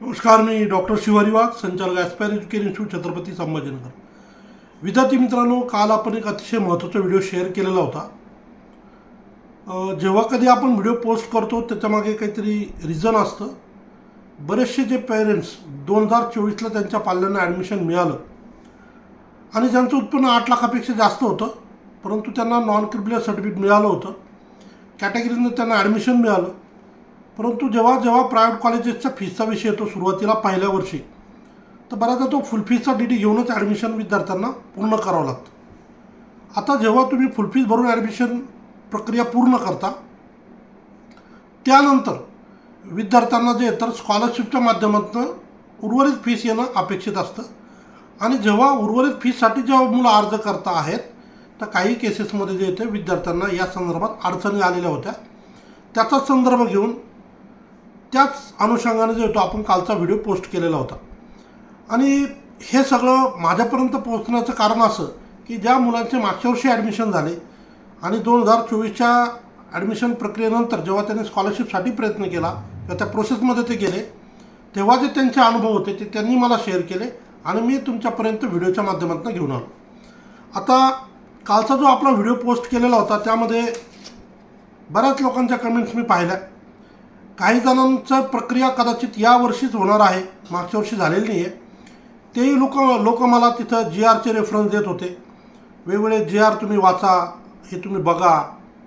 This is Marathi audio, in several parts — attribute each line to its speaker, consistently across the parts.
Speaker 1: नमस्कार मी डॉक्टर शिवारी वाघ संचालक aspire education institute Chhatrapati Sambhajinagar. विद्यार्थी मित्रांनो काल आपण एक अतिशय महत्त्वाचा व्हिडिओ शेअर केलेला होता. जेव्हा कधी आपण व्हिडिओ पोस्ट करतो त्याच्यामागे काहीतरी रिझन असतं. बरेचसे जे पेरेंट्स दोन हजार चोवीसला त्यांच्या पाल्यांना ॲडमिशन मिळालं. आणि ज्यांचं उत्पन्न आठ लाखापेक्षा जास्त होतं परंतु त्यांना नॉन क्रिमिनल सर्टिफिकेट मिळालं होतं. कॅटेगरीनं त्यांना ॲडमिशन मिळालं. परंतु जेव्हा जेव्हा प्रायव्हेट कॉलेजेसच्या फीसचा विषय येतो सुरुवातीला पहिल्या वर्षी तर बऱ्याचदा तो फुल फीसचा डी डी घेऊनच ॲडमिशन विद्यार्थ्यांना पूर्ण करावं लागतं. आता जेव्हा तुम्ही फुल फीस भरून ॲडमिशन प्रक्रिया पूर्ण करता त्यानंतर विद्यार्थ्यांना जे तर स्कॉलरशिपच्या माध्यमातून उर्वरित फीस येणं अपेक्षित असतं. आणि जेव्हा उर्वरित फीसाठी जेव्हा मुलं अर्ज करता आहेत तर काही केसेसमध्ये जे येते विद्यार्थ्यांना या संदर्भात अडचणी आलेल्या होत्या. त्याचाच संदर्भ घेऊन त्याच अनुषंगाने जो होतो आपण कालचा व्हिडिओ पोस्ट केलेला होता. आणि हे सगळं माझ्यापर्यंत पोहोचण्याचं कारण असं की ज्या मुलांचे मागच्या वर्षी ॲडमिशन झाले आणि दोन हजार चोवीसच्या ॲडमिशन प्रक्रियेनंतर जेव्हा त्यांनी स्कॉलरशिपसाठी प्रयत्न केला किंवा त्या प्रोसेसमध्ये ते गेले. तेव्हा जे त्यांचे अनुभव होते ते त्यांनी मला शेअर केले आणि मी तुमच्यापर्यंत व्हिडिओच्या माध्यमातून घेऊन आलो. आता कालचा जो आपला व्हिडिओ पोस्ट केलेला होता त्यामध्ये बऱ्याच लोकांच्या कमेंट्स मी पाहिल्या. काही जणांचं प्रक्रिया कदाचित या वर्षीच होणार आहे मागच्या वर्षी झालेली नाही आहे तेही लोक लोक मला तिथं जी आरचे रेफरन्स देत होते. वेगवेगळे जी आर तुम्ही वाचा हे तुम्ही बघा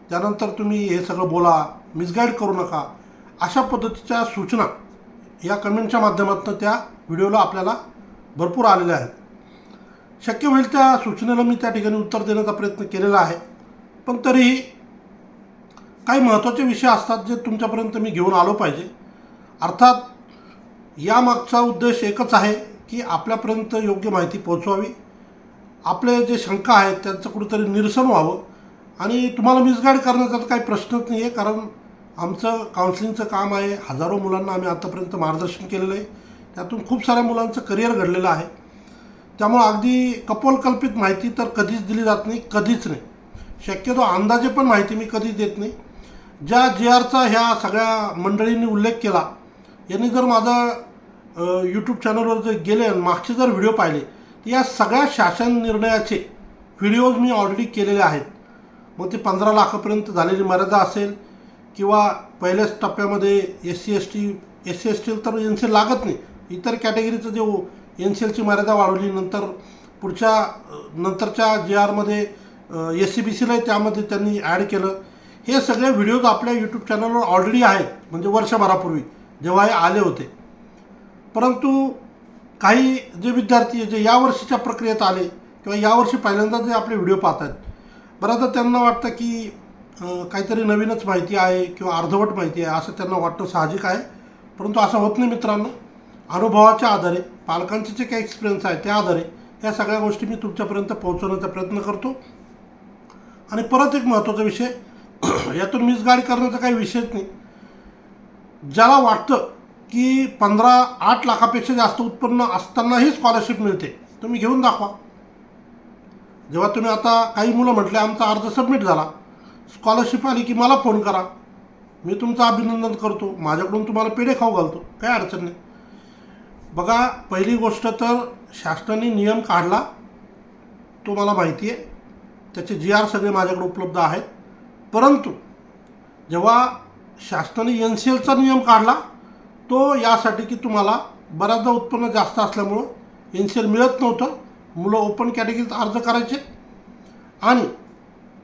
Speaker 1: त्यानंतर तुम्ही हे सगळं बोला मिसगाईड करू नका. अशा पद्धतीच्या सूचना या कमेंटच्या माध्यमातून त्या व्हिडिओला आपल्याला भरपूर आलेल्या आहेत. शक्य होईल त्या सूचनेला मी त्या ठिकाणी उत्तर देण्याचा प्रयत्न केलेला आहे. पण तरीही काही महत्त्वाचे विषय असतात जे तुमच्यापर्यंत मी घेऊन आलो पाहिजे. अर्थात यामागचा उद्देश एकच आहे की आपल्यापर्यंत योग्य माहिती पोहोचवावी. आपले जे शंका आहेत त्यांचं कुठेतरी निरसन व्हावं. आणि तुम्हाला मिसगाईड करण्याचा तर काही प्रश्नच नाही आहे कारण आमचं काउन्सिलिंगचं काम आहे. हजारो मुलांना आम्ही आतापर्यंत मार्गदर्शन केलेलं आहे. त्यातून खूप साऱ्या मुलांचं करिअर घडलेलं आहे. त्यामुळं अगदी कपोलकल्पित माहिती तर कधीच दिली जात नाही कधीच नाही. शक्यतो अंदाजे पण माहिती मी कधीच देत नाही. ज्या जे आरचा ह्या सगळ्या मंडळींनी उल्लेख केला यांनी जर माझा यूट्यूब चॅनलवर जर गेले आणि मागचे जर व्हिडिओ पाहिले तर या सगळ्या शासन निर्णयाचे व्हिडिओज मी ऑलरेडी केलेले आहेत. मग ते पंधरा लाखापर्यंत झालेली मर्यादा असेल किंवा पहिल्याच टप्प्यामध्ये S C S T S C S T तर एन सी एल लागत नाही. इतर कॅटेगरीचं जे एन सी एलची मर्यादा वाढवली नंतर पुढच्या नंतरच्या जे आरमध्ये एस सी बी सीला त्यामध्ये त्यांनी ॲड केलं. हे सगळे व्हिडिओज आपल्या यूट्यूब चॅनलवर ऑलरेडी आहेत म्हणजे वर्षभरापूर्वी जेव्हा हे आले होते. परंतु काही जे विद्यार्थी आहे, जे यावर्षीच्या प्रक्रियेत आले किंवा यावर्षी पहिल्यांदा जे आपले व्हिडिओ पाहत आहेत बऱ्याचदा त्यांना वाटतं की काहीतरी नवीनच माहिती आहे किंवा अर्धवट माहिती आहे असं त्यांना वाटतं साहजिक आहे. परंतु असं होत नाही मित्रांनो. अनुभवाच्या आधारे पालकांचे जे काही एक्सपिरियन्स आहे त्या आधारे या सगळ्या गोष्टी मी तुमच्यापर्यंत पोहोचवण्याचा प्रयत्न करतो. आणि परत एक महत्त्वाचा विषय यातून मिसगाईड करण्याचा काही विषयच नाही. ज्याला वाटतं की पंधरा आठ लाखापेक्षा जास्त उत्पन्न असतानाही स्कॉलरशिप मिळते तुम्ही घेऊन दाखवा. जेव्हा तुम्ही आता काही मुलं म्हटले आमचा अर्ज सबमिट झाला स्कॉलरशिप आली की मला फोन करा. मी तुमचं अभिनंदन करतो. माझ्याकडून तुम्हाला पेढे खाऊ घालतो. काही अडचण नाही. बघा पहिली गोष्ट तर शासनाने नियम काढला. तो मला माहिती आहे. त्याचे जी आर सगळे माझ्याकडे उपलब्ध आहेत. परंतु जेव्हा शासनाने एन सी एलचा नियम काढला तो यासाठी की तुम्हाला बऱ्याचदा उत्पन्न जास्त असल्यामुळं एन सी एल मिळत नव्हतं. मुलं ओपन कॅटेगरीत अर्ज करायचे. आणि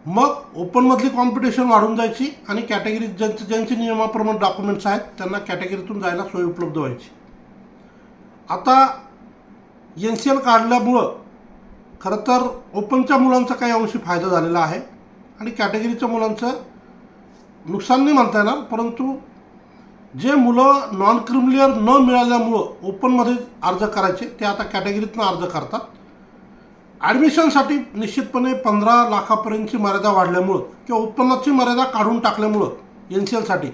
Speaker 1: मग ओपनमधली कॉम्पिटिशन वाढून जायची आणि कॅटेगरीत ज्यांचे ज्यांचे नियमाप्रमाणे डॉक्युमेंट्स आहेत त्यांना कॅटेगरीतून जायला सोय उपलब्ध व्हायची. आता एन सी एल काढल्यामुळं खरं तर ओपनच्या मुलांचा काही अंशी फायदा झालेला आहे. आणि कॅटेगरीच्या मुलांचं नुकसान नाही म्हणता येणार परंतु जे मुलं नॉन क्रिमिलियर न मिळाल्यामुळं ओपनमध्ये अर्ज करायचे ते आता कॅटेगरीतनं अर्ज करतात. ॲडमिशनसाठी निश्चितपणे पंधरा लाखापर्यंतची मर्यादा वाढल्यामुळं किंवा उत्पन्नाची मर्यादा काढून टाकल्यामुळं एन सी एलसाठी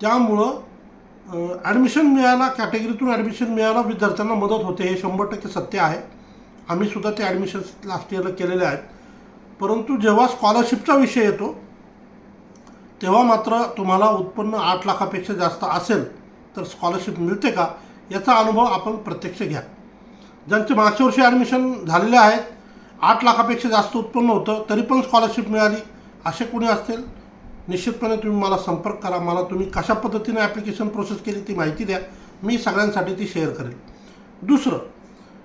Speaker 1: त्यामुळं ॲडमिशन मिळायला कॅटेगरीतून ॲडमिशन मिळायला विद्यार्थ्यांना मदत होते हे शंभर टक्के सत्य आहे. आम्हीसुद्धा ते ॲडमिशन्स लास्ट इयरला केलेले आहेत. परंतु जेव्हा स्कॉलरशिपचा विषय येतो तेव्हा मात्र तुम्हाला उत्पन्न आठ लाखापेक्षा जास्त असेल तर स्कॉलरशिप मिळते का? याचा अनुभव आपण प्रत्यक्ष घ्या. ज्यांचे मागच्या वर्षी ॲडमिशन झालेले आहेत आठ लाखापेक्षा जास्त उत्पन्न होतं तरी पण स्कॉलरशिप मिळाली असे कोणी असतील? निश्चितपणे तुम्ही मला संपर्क करा मला तुम्ही कशा पद्धतीने ॲप्लिकेशन प्रोसेस केली ती माहिती द्या. मी सगळ्यांसाठी ती शेअर करेन दुसरं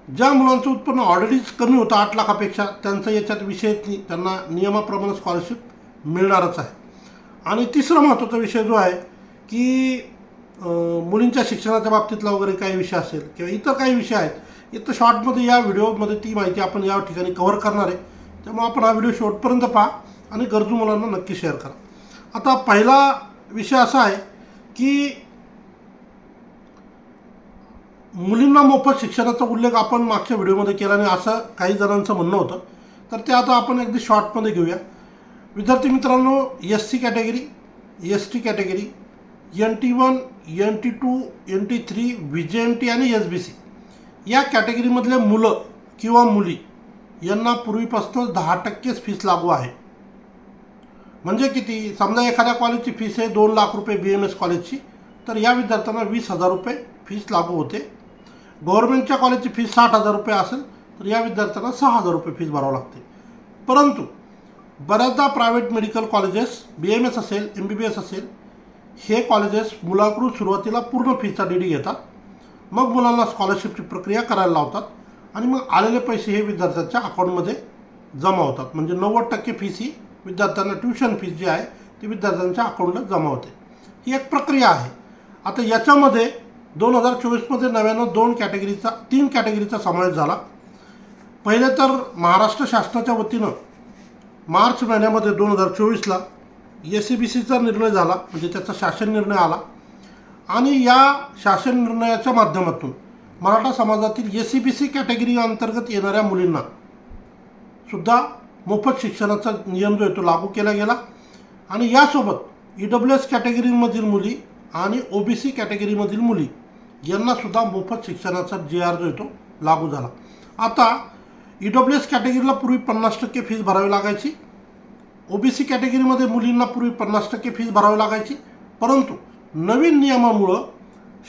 Speaker 1: ज्या मुलांचं उत्पन्न ऑलरेडीच कमी होतं आठ लाखापेक्षा त्यांचा याच्यात विषयच नाही. त्यांना नियमाप्रमाणे स्कॉलरशिप मिळणारच आहे. आणि तिसरा महत्त्वाचा विषय जो आहे की मुलींच्या शिक्षणाच्या बाबतीतला वगैरे काही विषय असेल किंवा इतर काही विषय आहेत इथं शॉर्टमध्ये या व्हिडिओमध्ये ती माहिती आपण या ठिकाणी कव्हर करणार आहे. त्यामुळे आपण हा व्हिडिओ शेवटपर्यंत पहा आणि गरजू मुलांना नक्की शेअर करा. आता पहिला विषय असा आहे की मुलींना मोफत शिक्षणाचा उल्लेख आपण मागच्या व्हिडिओमध्ये केला आणि असं काही जणांचं म्हणणं होतं. तर ते आता आपण अगदी शॉर्टमध्ये घेऊया. विद्यार्थी मित्रांनो S C category S T category N T one N T two N T three V J N T आणि एस बी सी या कॅटेगरीमधले मुलं किंवा मुली यांना पूर्वीपासूनच दहा टक्केच फीस लागू आहे. म्हणजे किती? समजा एखाद्या कॉलेजची फीस आहे दोन लाख रुपये बी एम एस कॉलेजची तर या विद्यार्थ्यांना वीस हजार रुपये फीस लागू होते. गव्हर्नमेंटच्या कॉलेजची फीस साठ हजार रुपये असेल तर या विद्यार्थ्यांना सहा हजार रुपये फीस भरावं लागते. परंतु बऱ्याचदा private medical colleges B M S असेल एम बी बी एस असेल हे कॉलेजेस मुलाकडून सुरुवातीला पूर्ण फीचा डीडी घेतात. मग मुलांना स्कॉलरशिपची प्रक्रिया करायला लावतात आणि मग आलेले पैसे हे विद्यार्थ्यांच्या अकाउंटमध्ये जमा होतात. म्हणजे नव्वद टक्के फीस ही विद्यार्थ्यांना ट्युशन फीस जी आहे ती विद्यार्थ्यांच्या अकाउंटला जमा होते. ही एक प्रक्रिया आहे. आता याच्यामध्ये दोन हजार चोवीसमध्ये नव्यानं दोन कॅटेगरीचा तीन कॅटेगरीचा समावेश झाला. पहिले तर महाराष्ट्र शासनाच्या वतीनं मार्च महिन्यामध्ये दोन हजार चोवीसला एस सी बी सीचा निर्णय झाला म्हणजे त्याचा शासन निर्णय आला. आणि या शासन निर्णयाच्या माध्यमातून मराठा समाजातील S C B C category अंतर्गत येणाऱ्या मुलींना सुद्धा मोफत शिक्षणाचा नियम जो आहे तो लागू केला गेला. आणि यासोबत ई डब्ल्यू एस कॅटेगरीमधील मुली आणि ओ बी सी कॅटेगरीमधील मुली यांनासुद्धा मोफत शिक्षणाचा जे आर जो येतो लागू झाला. आता ई डब्ल्यू एस कॅटेगरीला पूर्वी पन्नास टक्के फीज भरावी लागायची. ओ बी सी कॅटेगरीमध्ये मुलींना पूर्वी पन्नास टक्के फीज भरावी लागायची. परंतु नवीन नियमामुळं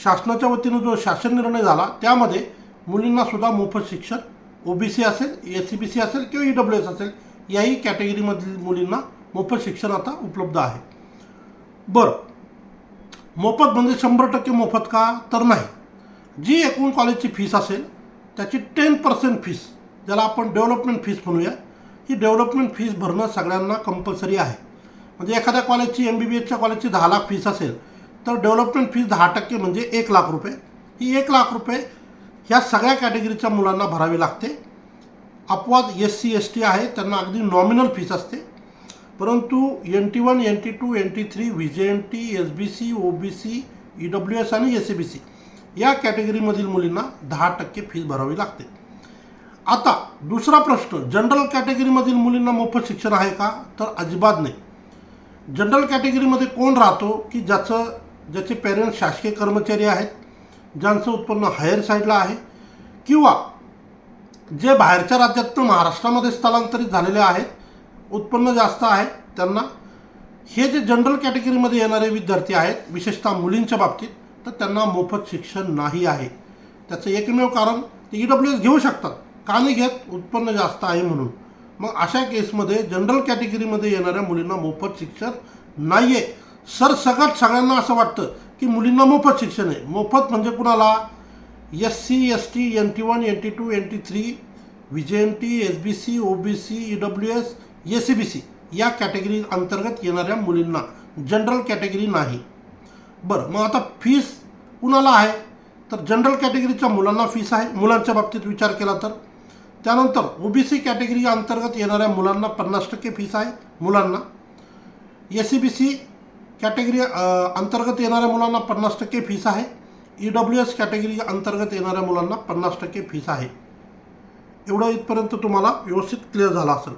Speaker 1: शासनाच्या वतीनं जो शासन निर्णय झाला त्यामध्ये मुलींनासुद्धा मोफत शिक्षण ओ बी सी असेल एस सी बी सी असेल किंवा ई डब्ल्यू एस असेल याही कॅटेगरीमधील मुलींना मोफत शिक्षण आता उपलब्ध आहे. बरं मोफत म्हणजे शंभर टक्के मोफत का? तर नाही. जी एकूण कॉलेजची फीस असेल त्याची टेन पर्सेंट फीस ज्याला आपण डेव्हलपमेंट फीस म्हणूया ही डेव्हलपमेंट फीस भरणं सगळ्यांना कंपल्सरी आहे. म्हणजे एखाद्या कॉलेजची एम बी बी एसच्या कॉलेजची दहा लाख फीस असेल तर डेव्हलपमेंट फीस दहा टक्के म्हणजे एक लाख रुपये. ही एक लाख रुपये ह्या सगळ्या कॅटेगरीच्या मुलांना भरावी लागते. अपवाद एस सी एस टी आहे त्यांना अगदी नॉमिनल फीस असते. परंतु N T one N T two N T three V J N T S B C O B C E W S आणि एस ए बी सी या कॅटेगरीमधील मुलींना दहा टक्के फीज भरावी लागते. आता दुसरा प्रश्न जनरल कॅटेगरीमधील मुलींना मोफत शिक्षण आहे का? तर अजिबात नाही. जनरल कॅटेगरीमध्ये कोण राहतो की ज्याचं ज्याचे पेरेंट्स शासकीय कर्मचारी आहेत ज्यांचं उत्पन्न हायर साईडला आहे किंवा जे बाहेरच्या राज्यातनं महाराष्ट्रामध्ये स्थलांतरित झालेले आहेत उत्पन्न जास्त आहे त्यांना हे जे जनरल कॅटेगरीमध्ये येणारे विद्यार्थी आहेत विशेषतः मुलींच्या बाबतीत तर त्यांना मोफत शिक्षण नाही आहे. त्याचं एकमेव कारण ते ई डब्ल्यू एस घेऊ शकतात का नाही घेत? उत्पन्न जास्त आहे म्हणून. मग अशा केसमध्ये जनरल कॅटेगरीमध्ये येणाऱ्या मुलींना मोफत शिक्षण नाही आहे सर सगळ्यात सगळ्यांना असं वाटतं की मुलींना मोफत शिक्षण आहे. मोफत म्हणजे कुणाला? S C S T N T one N T two N T three V J N T S B C O B C E W S A C B C या कॅटेगरी अंतर्गत येणाऱ्या मुलींना जनरल कॅटेगरी नाही. बरं मग आता फीस कुणाला आहे? तर जनरल कॅटेगरीच्या मुलांना फीस आहे. मुलांच्या बाबतीत विचार केला तर. त्यानंतर ओ बी सी कॅटेगरी अंतर्गत येणाऱ्या मुलांना पन्नास टक्के फीस आहे मुलांना. S C B C category अंतर्गत येणाऱ्या मुलांना पन्नास टक्के फीस आहे. ई डब्ल्यू एस कॅटेगरी अंतर्गत येणाऱ्या मुलांना पन्नास टक्के फीस आहे. एवढं इथपर्यंत तुम्हाला व्यवस्थित क्लिअर झालं असेल.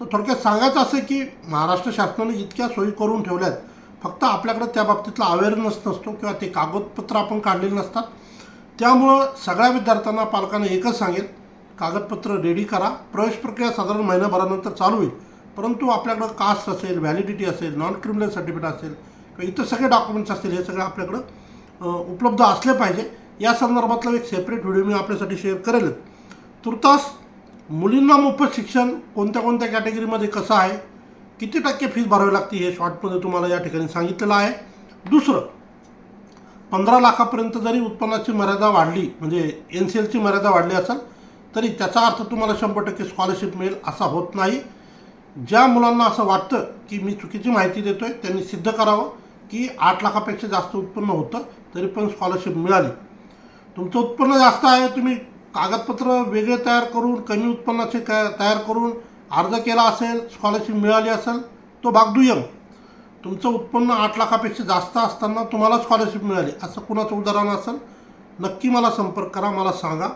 Speaker 1: तर थोडक्यात सांगायचं असं की महाराष्ट्र शासनाने इतक्या सोयी करून ठेवल्यात. फक्त आपल्याकडे त्या बाबतीतला अवेअरनेस नसतो किंवा ते कागदपत्र आपण काढलेली नसतात. त्यामुळं सगळ्या विद्यार्थ्यांना पालकांना एकच सांगेल कागदपत्र रेडी करा. प्रवेश प्रक्रिया साधारण महिन्याभरानंतर चालू होईल. परंतु आपल्याकडं कास्ट असेल व्हॅलिडिटी असेल नॉन क्रिमिनल सर्टिफिकेट असेल किंवा इतर सगळे डॉक्युमेंट्स असतील हे सगळं आपल्याकडं उपलब्ध असले पाहिजे. या संदर्भातला एक सेपरेट व्हिडिओ मी आपल्यासाठी शेअर करेलच. तुर्तास मुलींना मोफत शिक्षण कोणत्या कोणत्या कॅटेगरीमध्ये कसं आहे किती टक्के फीज भरावी लागते हे शॉर्टमध्ये तुम्हाला या ठिकाणी सांगितलेलं आहे. दुसरं पंधरा लाखापर्यंत जरी उत्पन्नाची मर्यादा वाढली म्हणजे एन सी एलची मर्यादा वाढली असेल तरी त्याचा अर्थ तुम्हाला शंभर टक्के स्कॉलरशिप मिळेल असा होत नाही. ज्या मुलांना असं वाटतं की मी चुकीची माहिती देतो आहे त्यांनी सिद्ध करावं की आठ लाखापेक्षा जास्त उत्पन्न होतं तरी पण स्कॉलरशिप मिळाली. तुमचं उत्पन्न जास्त आहे तुम्ही कागदपत्र वेगळे तयार करून कमी उत्पन्नाचे काय तयार करून अर्ज केला असेल स्कॉलरशिप मिळाली असेल तो भाग दुय्यम. तुमचं उत्पन्न आठ लाखापेक्षा जास्त असताना तुम्हाला स्कॉलरशिप मिळाली. असं कुणाचं उदाहरण असेल? नक्की मला संपर्क करा मला सांगा.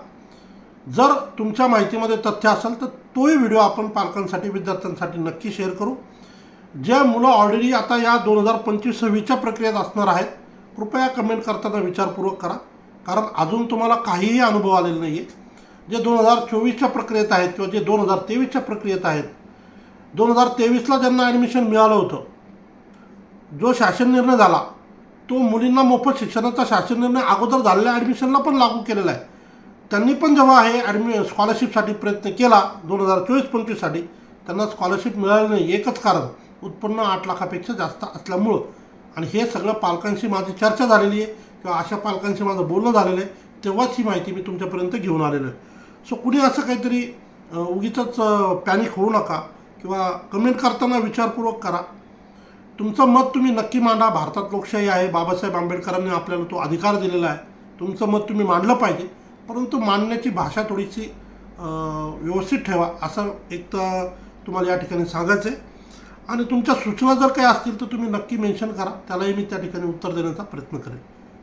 Speaker 1: जर तुमच्या माहितीमध्ये तथ्य असेल तर तोही व्हिडिओ आपण पालकांसाठी विद्यार्थ्यांसाठी नक्की शेअर करू. ज्या मुलं ऑलरेडी आता या दोन हजार पंचवीस सव्वीसच्या प्रक्रियेत असणार आहेत कृपया कमेंट करताना विचारपूर्वक करा. कारण अजून तुम्हाला काहीही अनुभव आलेला नाही आहे जे दोन हजार चोवीसच्या प्रक्रियेत आहेत किंवा जे दोन हजार तेवीसच्या प्रक्रियेत आहेत दोन हजार तेवीसला ज्यांना ॲडमिशन मिळालं होतं जो शासन निर्णय झाला तो मुलींना मोफत शिक्षणाचा शासन निर्णय अगोदर झालेल्या ॲडमिशनला पण लागू केलेला आहे. त्यांनी पण जेव्हा हे ॲडमि स्कॉलरशिपसाठी प्रयत्न केला दोन हजार चोवीस पंचवीससाठी त्यांना स्कॉलरशिप मिळाली नाही. एकच कारण उत्पन्न आठ लाखापेक्षा जास्त असल्यामुळं. आणि हे सगळं पालकांशी माझी चर्चा झालेली आहे. किंवा अशा पालकांशी माझं बोलणं झालेलं आहे तेव्हाच ही माहिती मी तुमच्यापर्यंत घेऊन आलेलो आहे. सो कुणी असं काहीतरी उगीच पॅनिक होऊ नका किंवा कमेंट करताना विचारपूर्वक करा. तुमचं मत तुम्ही नक्की मांडा. भारतात लोकशाही आहे. बाबासाहेब आंबेडकरांनी आपल्याला तो अधिकार दिलेला आहे. तुमचं मत तुम्ही मांडलं पाहिजे. परंतु मांडण्याची भाषा थोडीशी व्यवस्थित ठेवा असं एक तर तुम्हाला या ठिकाणी सांगायचं आहे आणि तुमच्या सूचना जर काही असतील तर तुम्ही नक्की मेन्शन करा. त्यालाही मी त्या ठिकाणी उत्तर देण्याचा प्रयत्न करेन.